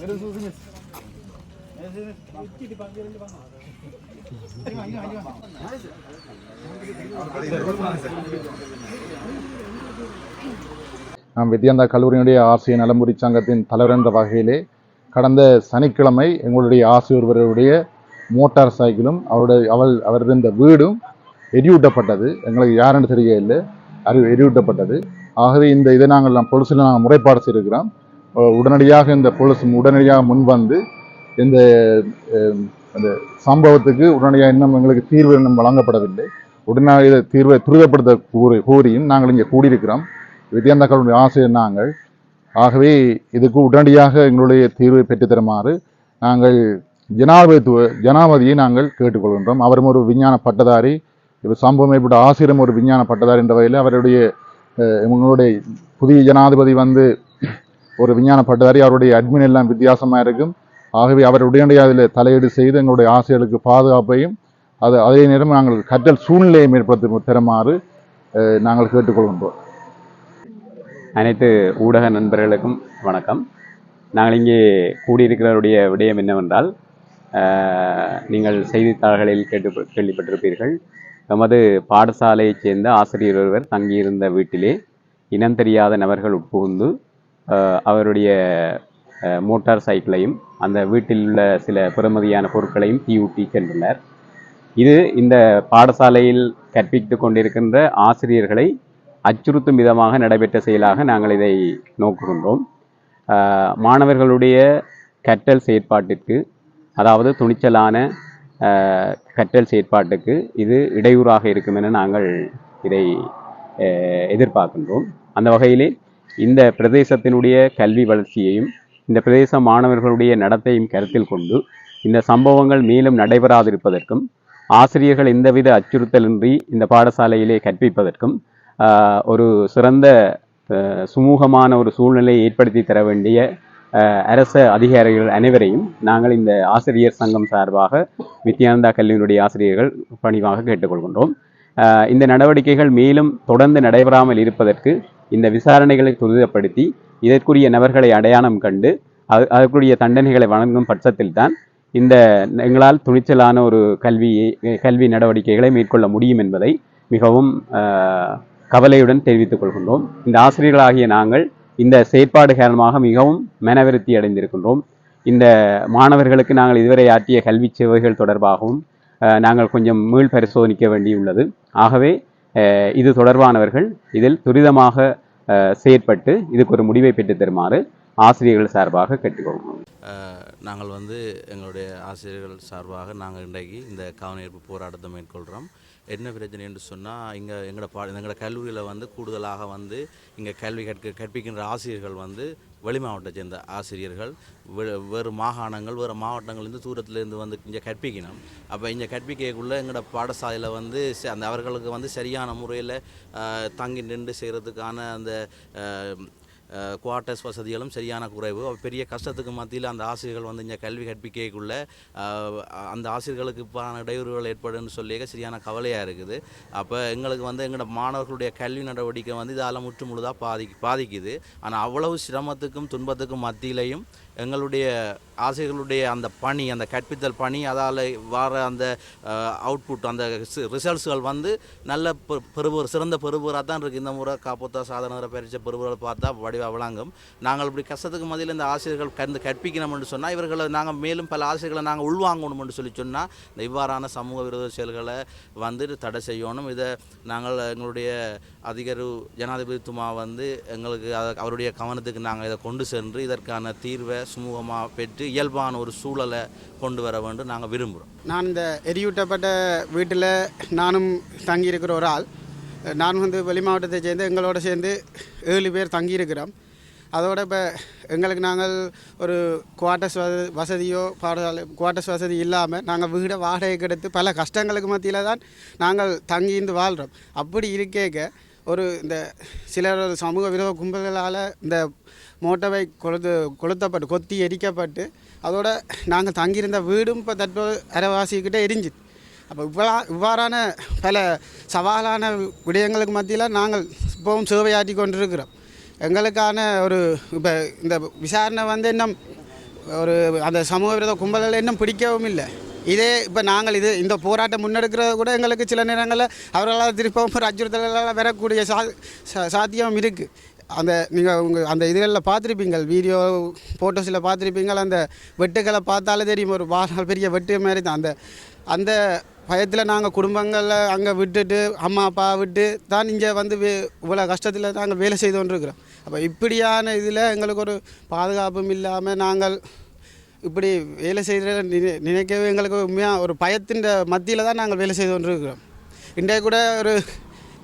मेरे सूट में நாம் வித்யாந்தா கல்லூரியினுடைய ஆசிரிய நலம்புரி சங்கத்தின் தலைவர் என்ற வகையிலே கடந்த சனிக்கிழமை எங்களுடைய ஆசிரியர் ஒருவருடைய மோட்டார் சைக்கிளும் அவருடைய அவள் அவரது இந்த வீடும் எரியூட்டப்பட்டது. எங்களுக்கு யாருன்னு தெரியவில்லை அறிவு எரியூட்டப்பட்டது. ஆகவே இந்த இதை நாங்கள் நான் பொலிசில் நாங்கள் முறைப்பாடு செய்திருக்கிறோம். உடனடியாக இந்த போலீஸ் உடனடியாக முன் வந்து இந்த அந்த சம்பவத்துக்கு உடனடியாக இன்னும் எங்களுக்கு தீர்வு இன்னும் வழங்கப்படவில்லை. உடனடியாக இதை தீர்வை துரிதப்படுத்த கூறி கூறியும் நாங்கள் இங்கே கூடியிருக்கிறோம். வித்யாந்தா கல்லூரி ஆசிரியர் நாங்கள். ஆகவே இதுக்கு உடனடியாக எங்களுடைய தீர்வை பெற்றுத்தருமாறு நாங்கள் ஜனாதிபதித்துவ ஜனாதிபதியை நாங்கள் கேட்டுக்கொள்கின்றோம். அவரும் ஒரு விஞ்ஞான பட்டதாரி இப்போ சம்பவம் ஏற்பட்ட ஆசிரியரும் ஒரு விஞ்ஞான பட்டதாரி என்ற வகையில் அவருடைய உங்களுடைய புதிய ஜனாதிபதி வந்து ஒரு விஞ்ஞான பட்டதாரி அவருடைய அட்மின் எல்லாம் வித்தியாசமாக இருக்கும். ஆகவே அவர் உடனடியாக அதில் தலையீடு செய்து எங்களுடைய ஆசிரியர்களுக்கு பாதுகாப்பையும் அது அதே நேரம் நாங்கள் கற்றல் சூழ்நிலையை ஏற்படுத்த தருமாறு நாங்கள் கேட்டுக்கொள்கின்றோம். அனைத்து ஊடக நண்பர்களுக்கும் வணக்கம். நாங்கள் இங்கே கூடியிருக்கிறவருடைய விடயம் என்னவென்றால் ஆஹ், நீங்கள் செய்தித்தாள்களில் கேட்டு கேள்விப்பட்டிருப்பீர்கள். நமது பாடசாலையைச் சேர்ந்த ஆசிரியர் ஒருவர் தங்கியிருந்த வீட்டிலே இனம் தெரியாத நபர்கள் உட்புகுந்து அவருடைய மோட்டார் சைக்கிளையும் அந்த வீட்டில் உள்ள சில பெறுமதியான பொருட்களையும் தீயூட்டி சென்றனர். இது இந்த பாடசாலையில் கற்பித்துக் கொண்டிருக்கின்ற ஆசிரியர்களை அச்சுறுத்தும் விதமாக நடைபெற்ற செயலாக நாங்கள் இதை நோக்குகின்றோம். மாணவர்களுடைய கற்றல் செயற்பாட்டிற்கு அதாவது துணிச்சலான கற்றல் செயற்பாட்டுக்கு இது இடையூறாக இருக்கும் என நாங்கள் இதை எதிர்பார்க்கின்றோம். அந்த வகையிலே இந்த பிரதேசத்தினுடைய கல்வி வளர்ச்சியையும் இந்த பிரதேச மாணவர்களுடைய நடத்தையும் கருத்தில் கொண்டு இந்த சம்பவங்கள் மேலும் நடைபெறாதிருப்பதற்கும் ஆசிரியர்கள் எந்தவித அச்சுறுத்தலின்றி இந்த பாடசாலையிலே கற்பிப்பதற்கும் ஒரு சிறந்த சுமூகமான ஒரு சூழ்நிலையை ஏற்படுத்தி தர வேண்டிய அரச அதிகாரிகள் அனைவரையும் நாங்கள் இந்த ஆசிரியர் சங்கம் சார்பாக வித்யானந்தா கல்லூரியுடைய ஆசிரியர்கள் பணிவாக கேட்டுக்கொள்கின்றோம். இந்த நடவடிக்கைகள் மேலும் தொடர்ந்து நடைபெறாமல் இருப்பதற்கு இந்த விசாரணைகளை துரிதப்படுத்தி இதற்குரிய நபர்களை அடையாளம் கண்டு அது அதற்குரிய தண்டனைகளை வழங்கும் பட்சத்தில் தான் இந்த எங்களால் துணிச்சலான ஒரு கல்வியை கல்வி நடவடிக்கைகளை மேற்கொள்ள முடியும் என்பதை மிகவும் கவலையுடன் தெரிவித்துக் கொள்கின்றோம். இந்த ஆசிரியர்களாகிய நாங்கள் இந்த செயற்பாடு காரணமாக மிகவும் மனவிருத்தி அடைந்திருக்கின்றோம். இந்த மாணவர்களுக்கு நாங்கள் இதுவரை ஆற்றிய கல்வி சேவைகள் தொடர்பாகவும் நாங்கள் கொஞ்சம் மீள் பரிசோதிக்க வேண்டியுள்ளது. ஆகவே இது தொடர்பானவர்கள் இதில் துரிதமாக செயற்பட்டு இதுக்கு ஒரு முடிவை பெற்று தருமாறு ஆசிரியர்கள் சார்பாக கேட்டுக்கொள்கிறோம். நாங்கள் வந்து எங்களுடைய ஆசிரியர்கள் சார்பாக நாங்கள் இன்றைக்கு இந்த கவனஈர்ப்பு போராட்டத்தை மேற்கொள்கிறோம். என்ன பிரச்சனை என்று சொன்னால் இங்கே எங்களோட பா எங்களோட கல்லூரியில் வந்து கூடுதலாக வந்து இங்கே கல்வி கற்க கற்பிக்கின்ற ஆசிரியர்கள் வந்து வெளி மாவட்டத்தை சேர்ந்த ஆசிரியர்கள் வேறு மாகாணங்கள் வேறு மாவட்டங்கள்லேருந்து தூரத்துலேருந்து வந்து இங்கே கற்பிக்கணும். அப்போ இங்கே கற்பிக்கக்குள்ளே எங்களோட பாடசாலையில் வந்து அந்த அவர்களுக்கு வந்து சரியான முறையில் தங்கி நின்று செய்கிறதுக்கான அந்த குவார்ட்டர்ஸ் வசதிகளும் சரியான குறைவு. பெரிய கஷ்டத்துக்கு மத்தியில் அந்த ஆசிரியர்கள் வந்து இங்கே கல்வி கற்பிக்கக்குள்ள அந்த ஆசிரியர்களுக்கு இப்போ இடையூறுகள் ஏற்படுன்னு சொல்லி சரியான கவலையாக இருக்குது. அப்போ எங்களுக்கு வந்து எங்களோட மாணவர்களுடைய கல்வி நடவடிக்கை வந்து இதால் முற்று முழுதாக பாதி பாதிக்குது. ஆனால் அவ்வளவு சிரமத்துக்கும் துன்பத்துக்கும் மத்தியிலையும் எங்களுடைய ஆசிரியர்களுடைய அந்த பணி அந்த கற்பித்தல் பணி அதால் வர அந்த அவுட்புட் அந்த ரிசல்ட்ஸ்கள் வந்து நல்ல பெருவர் சிறந்த பெருவராக தான் இருக்குது இந்த முறை காப்போத்தா சாதனரை பயிற்சி பெறுபவரை பார்த்தா வடிவாக விளங்கும். நாங்கள் இப்படி கஷ்டத்துக்கு மதியில் இந்த ஆசிரியர்கள் கந்து கற்பிக்கணும்னு சொன்னால் இவர்களை நாங்கள் மேலும் பல ஆசிரியர்களை நாங்கள் உள்வாங்கணும்னு சொல்லி சொன்னால் இந்த இவ்வாறான சமூக விரோத செயல்களை வந்து தடை செய்யணும். இதை நாங்கள் எங்களுடைய அதிகர் ஜனாதிபதி துமா வந்து எங்களுக்கு அத- அவருடைய கவனத்துக்கு நாங்கள் இதை கொண்டு சென்று இதற்கான தீர்வை சுமூகமாக பெற்று இயல்பான ஒரு சூழலை கொண்டு வர வேண்டும் நாங்கள் விரும்புகிறோம் நான் இந்த எரியூட்டப்பட்ட வீட்டில் நானும் தங்கியிருக்கிற ஒரு ஆள். நான் வந்து வெளி மாவட்டத்தை சேர்ந்து எங்களோட சேர்ந்து ஏழு பேர் தங்கியிருக்கிறோம். அதோட இப்போ எங்களுக்கு நாங்கள் ஒரு குவார்ட்டர்ஸ் வசதியோ பாடசாலை குவார்ட்டர்ஸ் வசதி இல்லாமல் நாங்கள் வீடை வாடகைக்கு எடுத்து பல கஷ்டங்களுக்கு மத்தியில் தான் நாங்கள் தங்கியிருந்து வாழ்கிறோம் அப்படி இருக்கேக்க ஒரு இந்த சிலர் சமூக விரோத கும்பல்களால் இந்த மோட்டவை கொளுத்து கொளுத்தப்பட்டு கொத்தி எரிக்கப்பட்டு அதோட நாங்கள் தங்கியிருந்த வீடும் இப்போ தற்போது அரைவாசிக்கிட்ட எரிஞ்சு அப்போ இவ்வளா இவ்வாறான பல சவாலான விடயங்களுக்கு மத்தியில் நாங்கள் இப்போவும் சேவையாற்றி கொண்டிருக்கிறோம். எங்களுக்கான ஒரு இப்போ இந்த விசாரணை வந்து இன்னும் ஒரு அந்த சமூக விரோத கும்பல்கள் இன்னும் பிடிக்கவும் இல்லை. இதே இப்போ நாங்கள் இது இந்த போராட்டம் முன்னெடுக்கிறது கூட எங்களுக்கு சில நேரங்களில் அவர்களால் திருப்பவும் ஒரு அச்சுறுத்தல்களால் வரக்கூடிய சா சா- சாத்தியம் இருக்குது அந்த நீங்கள் உங்கள் அந்த இதுகளில் பார்த்துருப்பீங்க வீடியோ ஃபோட்டோஸில் பார்த்துருப்பீங்க அந்த வெட்டுக்களை பார்த்தாலே தெரியும் ஒரு வாழ்நாள் பெரிய வெட்டு மாதிரி தான். அந்த அந்த பயத்தில் நாங்கள் குடும்பங்களில் அங்கே விட்டுட்டு அம்மா அப்பா விட்டு தான் இங்கே வந்து வே இவ்வளோ கஷ்டத்தில் நாங்கள் வேலை செய்து அப்போ இப்படியான இதில் எங்களுக்கு ஒரு பாதுகாப்பும் இல்லாமல் நாங்கள் இப்படி வேலை செய்கிற நினை நினைக்கவே எங்களுக்கு உண்மையாக ஒரு பயத்தின் மத்தியில் தான் நாங்கள் வேலை செய்து கொண்டிருக்கிறோம். இன்றைய கூட ஒரு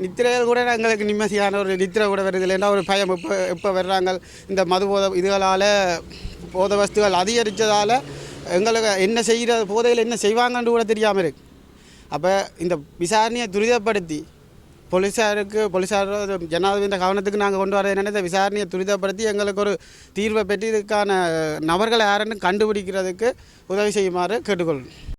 நித்திரைகள் கூட எங்களுக்கு நிம்மதியான ஒரு நித்திரை கூட வருது இல்லைன்னா ஒரு பயம் எப்போ எப்போ வர்றாங்க? இந்த மது போத இதுகளால் போத வஸ்துகள் அதிகரித்ததால் எங்களுக்கு என்ன செய்கிற போதையில் என்ன செய்வாங்கன்னு கூட தெரியாமல் இருக்கு. அப்போ இந்த விசாரணையை துரிதப்படுத்தி போலீஸாருக்கு போலீஸார் ஜனாதிபதி கவனத்துக்கு நாங்கள் கொண்டு வர என்னென்ன விசாரணையை துரிதப்படுத்தி எங்களுக்கு ஒரு தீர்வை பெற்று இதுக்கான நபர்களை யாருன்னு கண்டுபிடிக்கிறதுக்கு உதவி செய்யுமாறு கேட்டுக்கொள்கிறோம்.